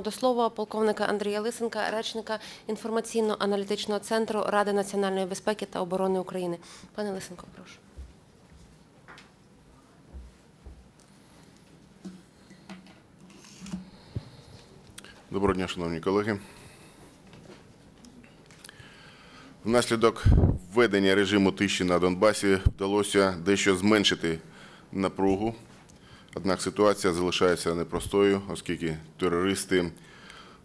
До слова полковника Андрія Лисенка, речника інформаційно-аналітичного центру Ради національної безпеки та оборони України. Пане Лисенко, прошу. Доброго дня, шановні колеги. Внаслідок введення режиму тиші на Донбасі вдалося дещо зменшити напругу. Однак ситуація залишається непростою, оскільки терористи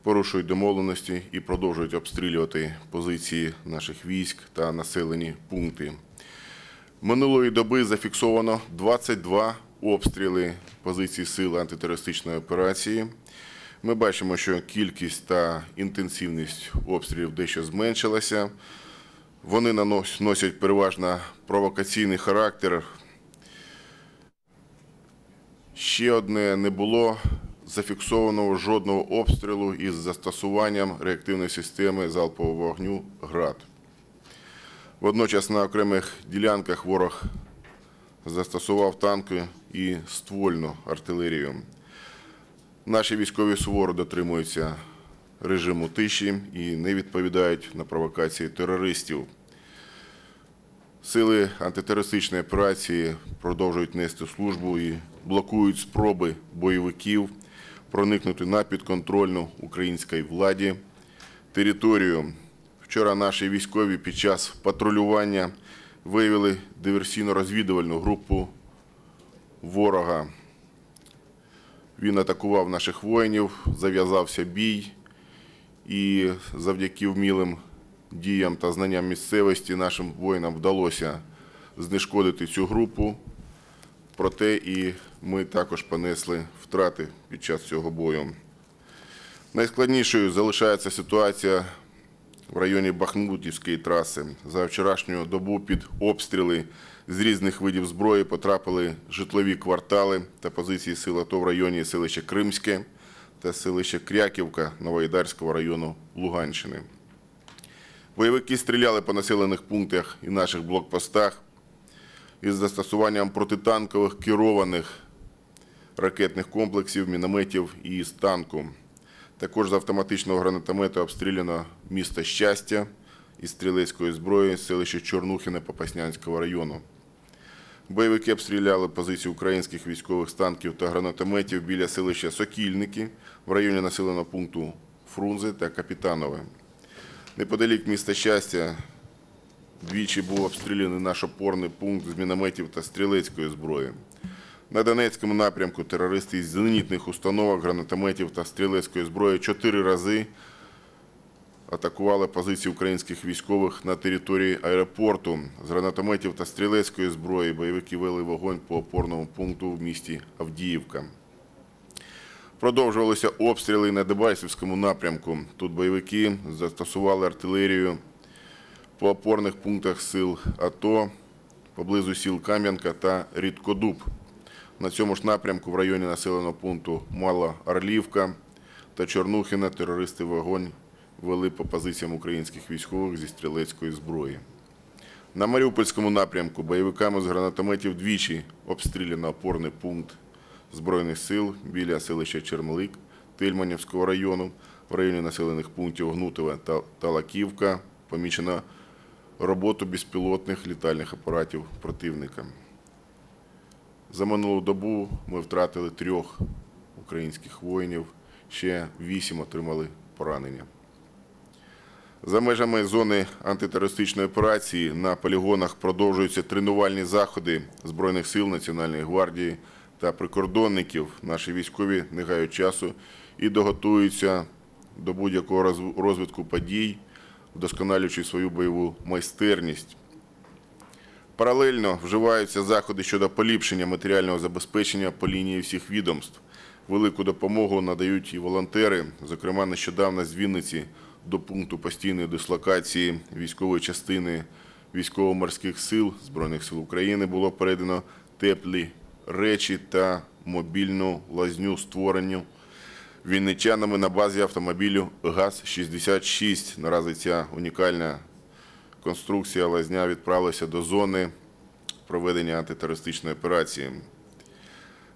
порушують домовленості і продовжують обстрілювати позиції наших військ та населені пункти. Минулої доби зафіксовано 22 обстріли позицій сил антитерористичної операції. Ми бачимо, що кількість та інтенсивність обстрілів дещо зменшилася. Вони носять переважно провокаційний характер. Ще одне не було зафіксованого жодного обстрілу із застосуванням реактивної системи залпового вогню ГРАД. Водночас на окремих ділянках ворог застосував танки і ствольну артилерію. Наші військові суворо дотримуються режиму тиші і не відповідають на провокації терористів. Сили антитерористичної операції продовжують нести службу і блокують спроби бойовиків проникнути на підконтрольну українській владі територію. Вчора наші військові під час патрулювання виявили диверсійно-розвідувальну групу ворога. Він атакував наших воїнів, зав'язався бій, і завдяки вмілим діям та знанням місцевості нашим воїнам вдалося знешкодити цю групу. Проте і ми також понесли втрати під час цього бою. Найскладнішою залишається ситуація в районі Бахмутівської траси. За вчорашню добу під обстріли з різних видів зброї потрапили житлові квартали та позиції сил АТО в районі селища Кримське та селища Кряківка Новоїдарського району Луганщини. Бойовики стріляли по населених пунктах і наших блокпостах із застосуванням протитанкових керованих ракетних комплексів, мінометів і з танку. Також з автоматичного гранатомета обстріляно місто Щастя із стрілецької зброї селище Чорнухине Попаснянського району. Бойовики обстріляли позиції українських військових з танків та гранатометів біля селища Сокільники в районі населеного пункту Фрунзе та Капітанове. Неподалік міста Щастя двічі був обстріляний наш опорний пункт з мінометів та стрілецької зброї. На Донецькому напрямку терористи із зенітних установок, гранатометів та стрілецької зброї чотири рази атакували позиції українських військових на території аеропорту. З гранатометів та стрілецької зброї бойовики вели вогонь по опорному пункту в місті Авдіївка. Продовжувалися обстріли на Дебальцевському напрямку. Тут бойовики застосували артилерію по опорних пунктах сил АТО поблизу сіл Кам'янка та Рідкодуб. На цьому ж напрямку в районі населеного пункту Мала Орлівка та Чорнухіна терористи вогонь вели по позиціям українських військових зі стрілецької зброї. На Маріупольському напрямку бойовиками з гранатометів двічі обстріляно опорний пункт Збройних сил біля селища Чермлик Тильманівського району, в районі населених пунктів Гнутове та Талаківка помічено роботу безпілотних літальних апаратів противника. За минулу добу ми втратили трьох українських воїнів, ще вісім отримали поранення. За межами зони антитерористичної операції на полігонах продовжуються тренувальні заходи Збройних сил Національної гвардії та прикордонників. Наші військові не гають часу і доготуються до будь-якого розвитку подій, вдосконалюючи свою бойову майстерність. Паралельно вживаються заходи щодо поліпшення матеріального забезпечення по лінії всіх відомств. Велику допомогу надають і волонтери. Зокрема, нещодавно з Вінниці до пункту постійної дислокації військової частини військово-морських сил Збройних сил України було передано теплі речі та мобільну лазню створенню вінничанами на базі автомобілю ГАЗ-66. Наразі ця унікальна конструкція лазня відправилася до зони проведення антитерористичної операції.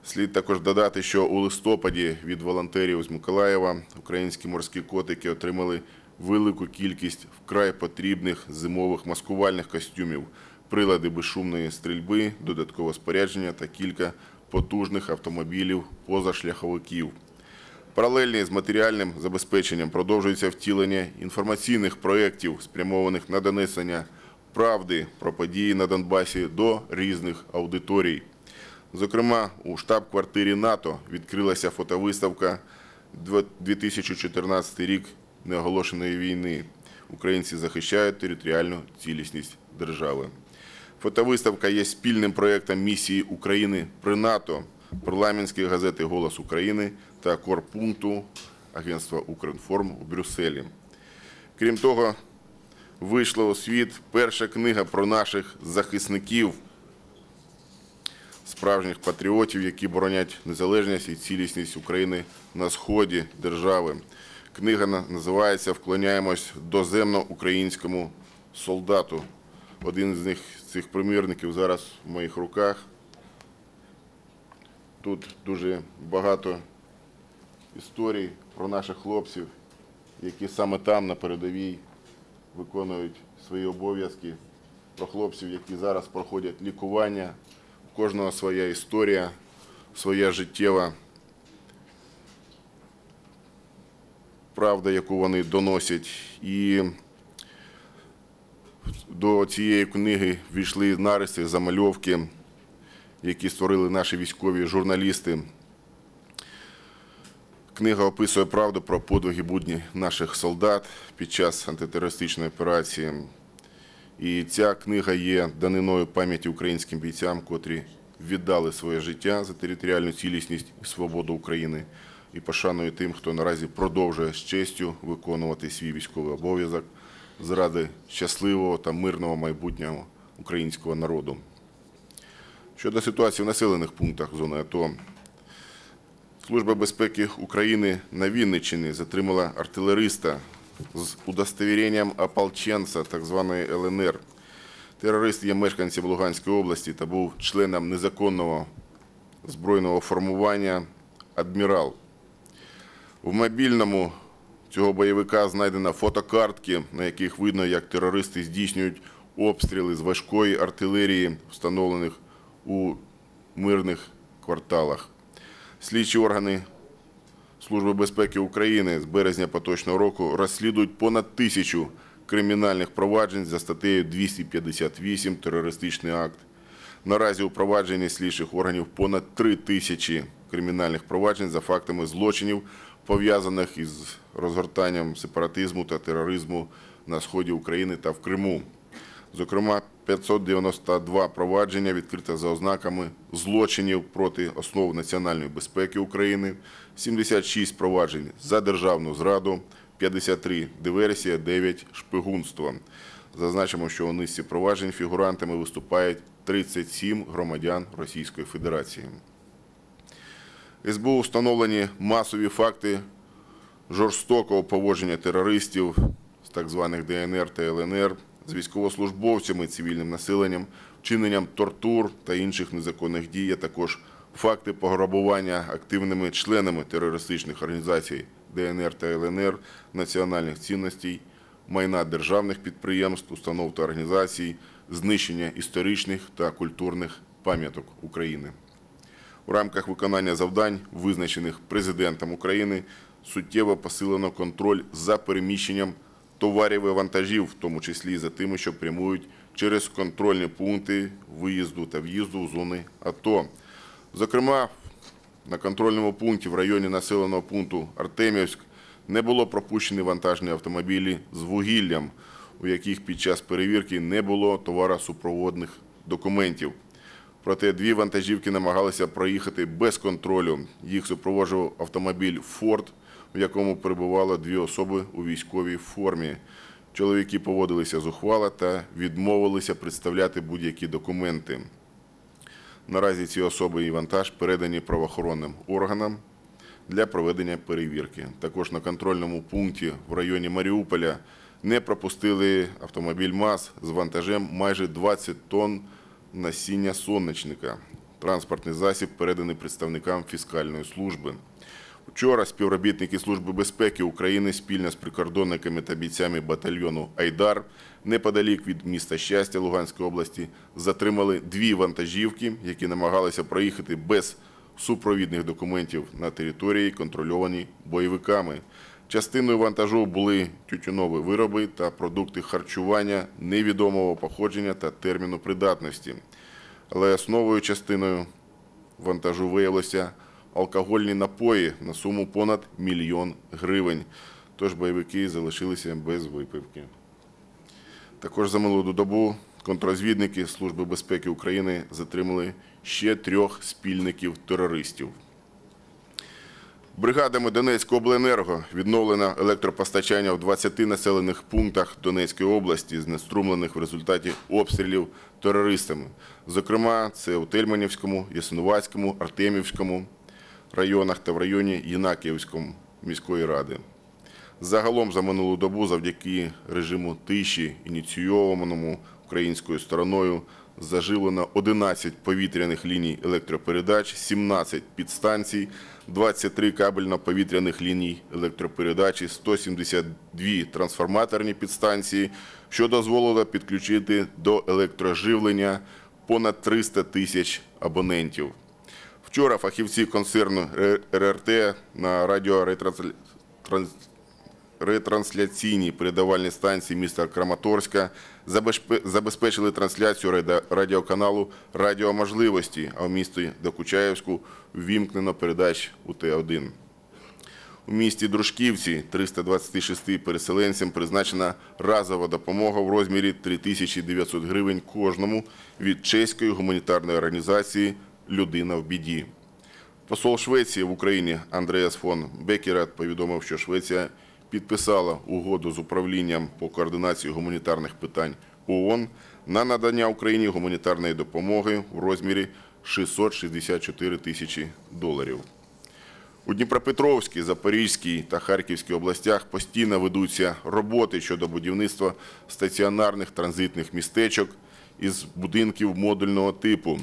Слід також додати, що у листопаді від волонтерів з Миколаєва українські морські котики отримали велику кількість вкрай потрібних зимових маскувальних костюмів, прилади безшумної стрільби, додаткове спорядження та кілька потужних автомобілів позашляховиків. Паралельно з матеріальним забезпеченням продовжується втілення інформаційних проєктів, спрямованих на донесення правди про події на Донбасі до різних аудиторій. Зокрема, у штаб-квартирі НАТО відкрилася фотовиставка «Дво- 2014 рік неоголошеної війни. Українці захищають територіальну цілісність держави. Фотовиставка є спільним проєктом місії України при НАТО, парламентської газети Голос України та корпункту Агентства Укрінформ у Брюсселі. Крім того, вийшла у світ перша книга про наших захисників, справжніх патріотів, які боронять незалежність і цілісність України на сході держави. Книга називається Вклоняємось доземно українському солдату. Один з них цих примірників зараз в моїх руках. Тут дуже багато історій про наших хлопців, які саме там, на передовій, виконують свої обов'язки, про хлопців, які зараз проходять лікування. У кожного своя історія, своя життєва правда, яку вони доносять. І до цієї книги війшли нариси, замальовки, які створили наші військові журналісти. Книга описує правду про подвиги будні наших солдат під час антитерористичної операції. І ця книга є даниною пам'яті українським бійцям, котрі віддали своє життя за територіальну цілісність і свободу України, і пошаною тим, хто наразі продовжує з честю виконувати свій військовий обов'язок заради щасливого та мирного майбутнього українського народу. Щодо ситуації в населених пунктах зони АТО, Служба безпеки України на Вінниччині затримала артилериста з удостовіренням ополченця, так званої ЛНР. Терорист є мешканцем Луганської області та був членом незаконного збройного формування «Адмірал». В мобільному цього бойовика знайдено фотокартки, на яких видно, як терористи здійснюють обстріли з важкої артилерії, встановлених у мирних кварталах. Слідчі органи Служби безпеки України з березня поточного року розслідують понад тисячу кримінальних проваджень за статтею 258 терористичний акт. Наразі у провадженні слідчих органів понад 3 тисячі кримінальних проваджень за фактами злочинів, пов'язаних із розгортанням сепаратизму та тероризму на сході України та в Криму. Зокрема, 592 провадження відкрито за ознаками злочинів проти основ національної безпеки України, 76 проваджень за державну зраду, 53 диверсія, 9 шпигунство. Зазначимо, що у низці проваджень фігурантами виступають 37 громадян Російської Федерації. СБУ встановлені масові факти жорстокого поводження терористів з так званих ДНР та ЛНР з військовослужбовцями цивільним населенням, вчиненням тортур та інших незаконних дій, а також факти пограбування активними членами терористичних організацій ДНР та ЛНР національних цінностей, майна державних підприємств, установ та організацій, знищення історичних та культурних пам'яток України. У рамках виконання завдань, визначених президентом України, суттєво посилено контроль за переміщенням товарів і вантажів, в тому числі за тими, що прямують через контрольні пункти виїзду та в'їзду у зони АТО. Зокрема, на контрольному пункті в районі населеного пункту Артемівськ не було пропущені вантажні автомобілі з вугіллям, у яких під час перевірки не було товаросупроводних документів. Проте дві вантажівки намагалися проїхати без контролю. Їх супроводжував автомобіль «Форд», в якому перебувало дві особи у військовій формі. Чоловіки поводилися зухвало та відмовилися представляти будь-які документи. Наразі ці особи і вантаж передані правоохоронним органам для проведення перевірки. Також на контрольному пункті в районі Маріуполя не пропустили автомобіль МАЗ з вантажем майже 20 тонн насіння сонячника. транспортний засіб переданий представникам фіскальної служби. Вчора співробітники Служби безпеки України спільно з прикордонниками та бійцями батальйону Айдар неподалік від міста Щастя Луганської області затримали дві вантажівки, які намагалися проїхати без супровідних документів на території, контрольованій бойовиками. Частиною вантажу були тютюнові вироби та продукти харчування невідомого походження та терміну придатності. Але основою частиною вантажу виявилося алкогольні напої на суму понад мільйон гривень. Тож бойовики залишилися без випивки. Також за минулу добу контррозвідники Служби безпеки України затримали ще трьох спільників терористів. Бригадами Донецького обленерго відновлено електропостачання в 20 населених пунктах Донецької області, знеструмлених в результаті обстрілів терористами. Зокрема, це у Тельманівському, Ясинуватському, Артемівському районах та в районі Єнакіївському міської ради. Загалом за минулу добу завдяки режиму тиші, ініційованому українською стороною, заживлено 11 повітряних ліній електропередач, 17 підстанцій, 23 кабельно-повітряних ліній електропередачі, 172 трансформаторні підстанції, що дозволило підключити до електроживлення понад 300 тисяч абонентів. Вчора фахівці концерну РРТ на радіоретранслі... транс- ретрансляційній передавальній станції міста Краматорська забезпечили трансляцію радіоканалу радіоможливості, а в місті Докучаєвську ввімкнено передач УТ-1. У місті Дружківці 326 переселенцям призначена разова допомога в розмірі 3900 гривень кожному від чеської гуманітарної організації «Людина в біді». Посол Швеції в Україні Андреас фон Бекерат повідомив, що Швеція підписала угоду з управлінням по координації гуманітарних питань ООН на надання Україні гуманітарної допомоги в розмірі 664 тисячі доларів. У Дніпропетровській, Запорізькій та Харківській областях постійно ведуться роботи щодо будівництва стаціонарних транзитних містечок із будинків модульного типу.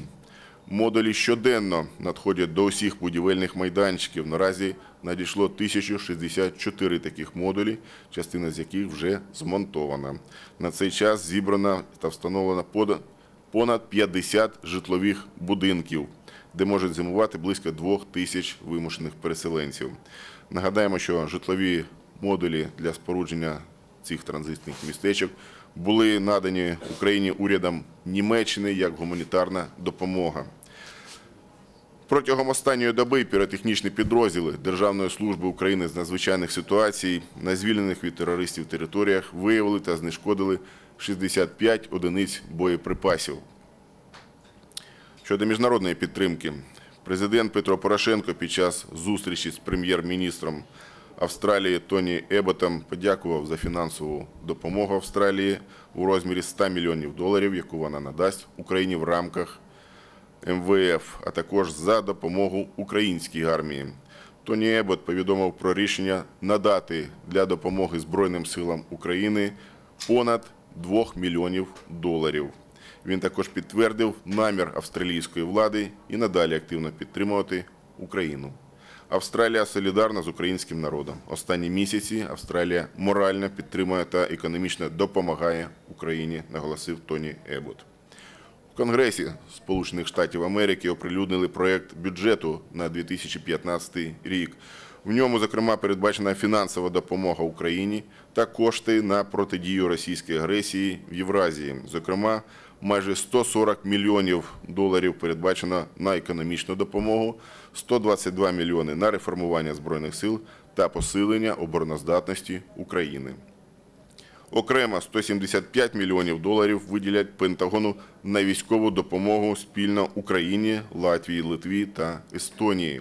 Модулі щоденно надходять до усіх будівельних майданчиків. Наразі надійшло 1064 таких модулі, частина з яких вже змонтована. На цей час зібрано та встановлено понад 50 житлових будинків, де можуть зимувати близько 2 тисяч вимушених переселенців. Нагадаємо, що житлові модулі для спорудження цих транзитних містечок були надані Україні урядом Німеччини як гуманітарна допомога. Протягом останньої доби піротехнічні підрозділи Державної служби України з надзвичайних ситуацій на звільнених від терористів територіях виявили та знешкодили 65 одиниць боєприпасів. Щодо міжнародної підтримки, президент Петро Порошенко під час зустрічі з прем'єр-міністром Австралії Тоні Еботом подякував за фінансову допомогу Австралії у розмірі 100 мільйонів доларів, яку вона надасть Україні в рамках МВФ, а також за допомогу українській армії. Тоні Ебот повідомив про рішення надати для допомоги Збройним силам України понад 2 мільйонів доларів. Він також підтвердив намір австралійської влади і надалі активно підтримувати Україну. Австралія солідарна з українським народом. Останні місяці Австралія морально підтримує та економічно допомагає Україні, наголосив Тоні Ебот. Конгресі Сполучених Штатів Америки оприлюднили проект бюджету на 2015 рік. В ньому, зокрема, передбачена фінансова допомога Україні та кошти на протидію російській агресії в Євразії. Зокрема, майже 140 мільйонів доларів передбачено на економічну допомогу, 122 мільйони на реформування збройних сил та посилення обороноздатності України. Окремо 175 мільйонів доларів виділять Пентагону на військову допомогу спільно Україні, Латвії, Литві та Естонії.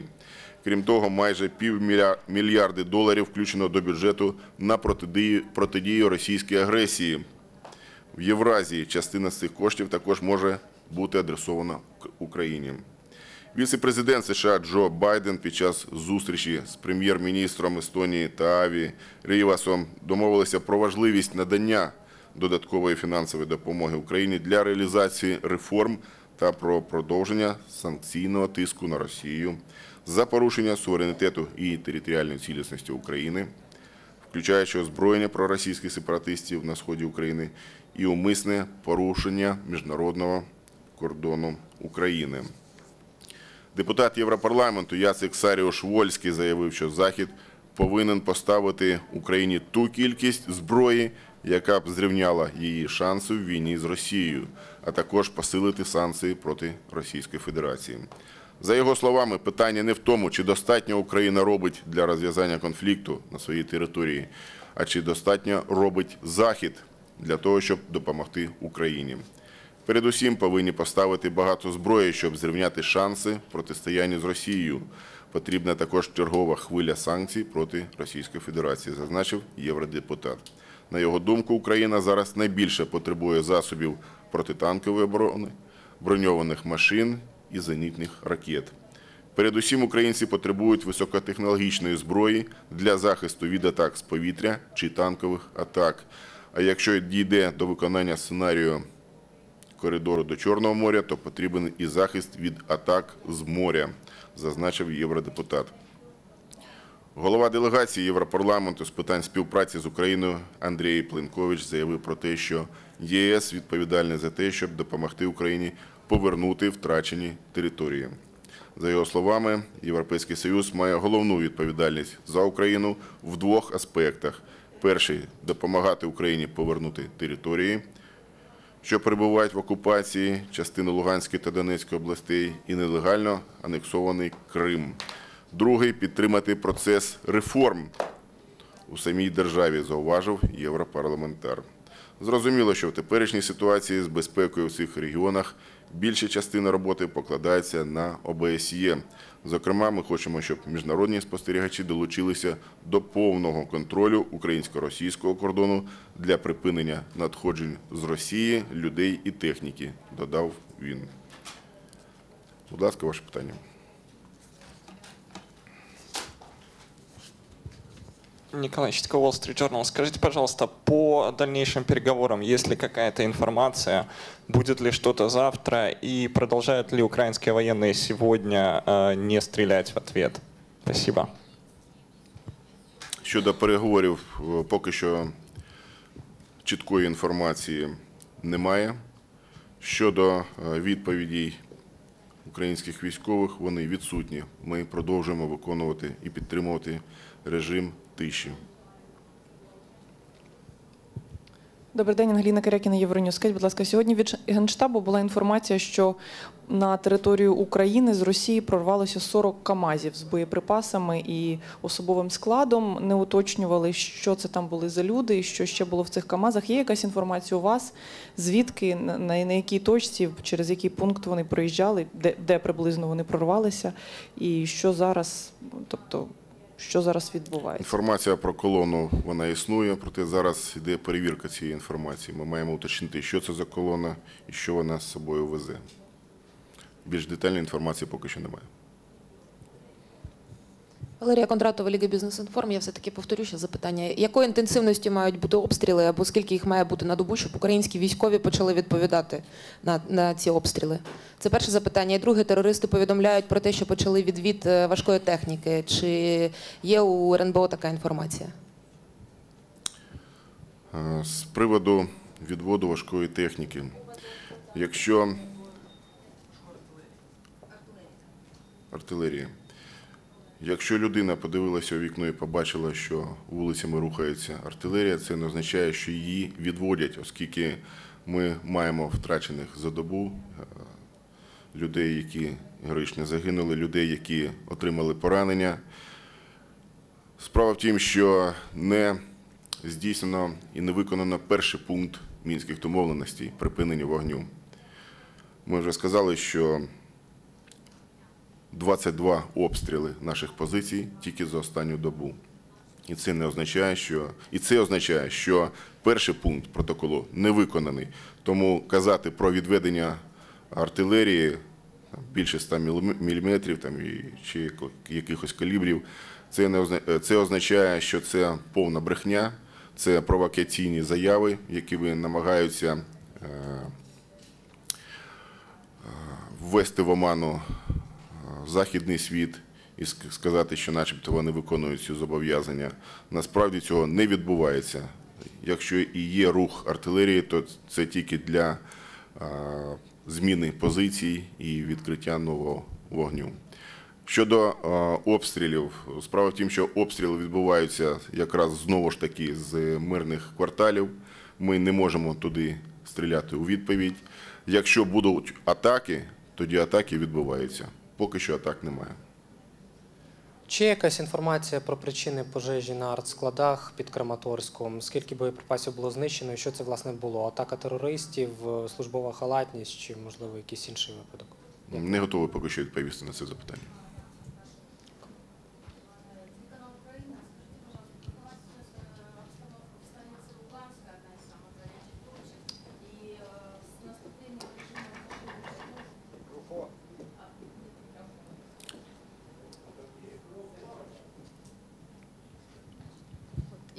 Крім того, майже півмільярди доларів включено до бюджету на протидію, російській агресії. В Євразії частина з цих коштів також може бути адресована Україні. Віце-президент США Джо Байден під час зустрічі з прем'єр-міністром Естонії та Аві Рівасом домовилися про важливість надання додаткової фінансової допомоги Україні для реалізації реформ та про продовження санкційного тиску на Росію за порушення суверенітету і територіальної цілісності України, включаючи озброєння проросійських сепаратистів на сході України і умисне порушення міжнародного кордону України. Депутат Європарламенту Яцек Саріош Вольський заявив, що Захід повинен поставити Україні ту кількість зброї, яка б зрівняла її шанси в війні з Росією, а також посилити санкції проти Російської Федерації. За його словами, питання не в тому, чи достатньо Україна робить для розв'язання конфлікту на своїй території, а чи достатньо робить Захід для того, щоб допомогти Україні. Передусім повинні поставити багато зброї, щоб зрівняти шанси в протистоянні з Росією. Потрібна також чергова хвиля санкцій проти Російської Федерації, зазначив євродепутат. На його думку, Україна зараз найбільше потребує засобів протитанкової оборони, броньованих машин і зенітних ракет. Передусім, українці потребують високотехнологічної зброї для захисту від атак з повітря чи танкових атак. А якщо дійде до виконання сценарію коридору до Чорного моря, то потрібен і захист від атак з моря, зазначив євродепутат. Голова делегації Європарламенту з питань співпраці з Україною Андрій Пленкович заявив про те, що ЄС відповідальний за те, щоб допомогти Україні повернути втрачені території. За його словами, Європейський Союз має головну відповідальність за Україну в двох аспектах: перший допомагати Україні повернути території, що перебувають в окупації частини Луганської та Донецької областей і нелегально анексований Крим. Другий підтримати процес реформ у самій державі, зауважив європарламентар. Зрозуміло, що в теперішній ситуації з безпекою в цих регіонах більша частина роботи покладається на ОБСЄ. Зокрема, ми хочемо, щоб міжнародні спостерігачі долучилися до повного контролю українсько-російського кордону для припинення надходжень з Росії людей і техніки, додав він. Будь ласка, ваше питання. Николай Щитко, Wall Street Journal. Скажите, пожалуйста, по дальнейшим переговорам, есть ли какая-то информация, будет ли что-то завтра и продолжают ли украинские военные сегодня э, не стрелять в ответ? Спасибо. Щодо переговорів, е, поки що чіткої інформації немає. Щодо е, відповідей українських військових, вони відсутні. Ми продовжуємо виконувати і підтримувати режим тиші. Добрий день, Ангеліна Карякіна. Скажіть, будь ласка, сьогодні від Генштабу була інформація, що на територію України з Росії прорвалося 40 КАМАЗів з боєприпасами і особовим складом. Не уточнювали, що це там були за люди і що ще було в цих КАМАЗах. Є якась інформація у вас? Звідки, на на якій точці, через який пункт вони проїжджали, де, де приблизно вони прорвалися, і що зараз, тобто, що зараз відбувається? Інформація про колону вона існує, проте зараз йде перевірка цієї інформації. Ми маємо уточнити, що це за колона і що вона з собою везе. Більш детальної інформації поки що немає. Валерія Кондратова, Ліга Бізнес Інформ. Я все-таки повторю ще запитання. Якою інтенсивністю мають бути обстріли, або скільки їх має бути на добу, щоб українські військові почали відповідати на, на ці обстріли? Це перше запитання. І друге, терористи повідомляють про те, що почали відвід е, важкої техніки. Чи є у РНБО така інформація? Е, З приводу відводу важкої техніки. Якщо артилерія. Якщо людина подивилася у вікно і побачила, що вулицями рухається артилерія, це не означає, що її відводять, оскільки ми маємо втрачених за добу е, людей, які героїчно загинули, людей, які отримали поранення. Справа в тім, що не здійснено і не виконано перший пункт мінських домовленостей припинення вогню. Ми вже сказали, що 22 обстріли наших позицій тільки за останню добу. І це не означає, що і це означає, що перший пункт протоколу не виконаний. Тому казати про відведення артилерії більше 100 мм там, чи якихось калібрів, це, не озна- це означає, що це повна брехня, це провокаційні заяви, які ви намагаються е, е, ввести в оману західний світ і сказати, що начебто вони виконують ці зобов'язання. Насправді цього не відбувається. Якщо і є рух артилерії, то це тільки для зміни позицій і відкриття нового вогню. Щодо обстрілів, справа в тім, що обстріли відбуваються якраз знову ж таки з мирних кварталів. Ми не можемо туди стріляти у відповідь. Якщо будуть атаки, тоді атаки відбуваються. Поки що атак немає. Чи є якась інформація про причини пожежі на артскладах під Краматорськом? Скільки боєприпасів було знищено і що це власне було? Атака терористів, службова халатність чи можливо якийсь інший випадок? Не готовий поки що відповісти на це запитання.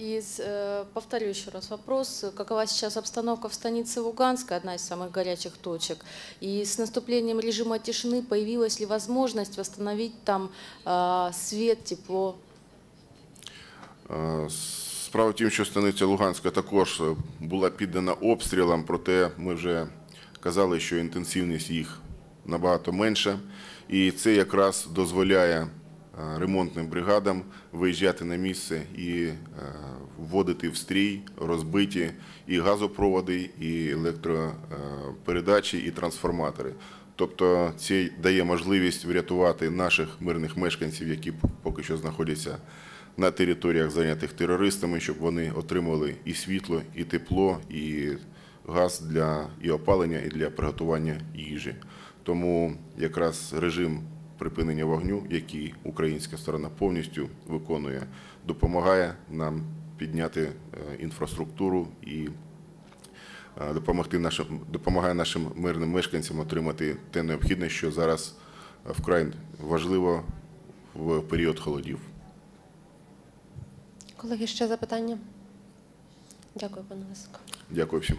И с- э, повторю еще раз вопрос. Какова сейчас обстановка в станице Луганска, одна из самых горячих точек? И с наступлением режима тишины появилась ли возможность восстановить там э, свет, тепло? Е, Справа в тім, що станиця Луганська також е, була піддана обстрілам, проте ми вже казали, що інтенсивність їх набагато менша. І це якраз дозволяє е, ремонтним бригадам виїжджати на місце і е, вводити в стрій розбиті і газопроводи, і електропередачі, і трансформатори. Тобто це дає можливість врятувати наших мирних мешканців, які поки що знаходяться на територіях, зайнятих терористами, щоб вони отримали і світло, і тепло, і газ для і опалення, і для приготування їжі. Тому якраз режим припинення вогню, який українська сторона повністю виконує, допомагає нам підняти е, інфраструктуру і е, допомогти нашим допомагає нашим мирним мешканцям отримати те необхідне, що зараз е, вкрай важливо в період холодів. Колеги, ще запитання? Дякую, пане Лисенко. Дякую всім.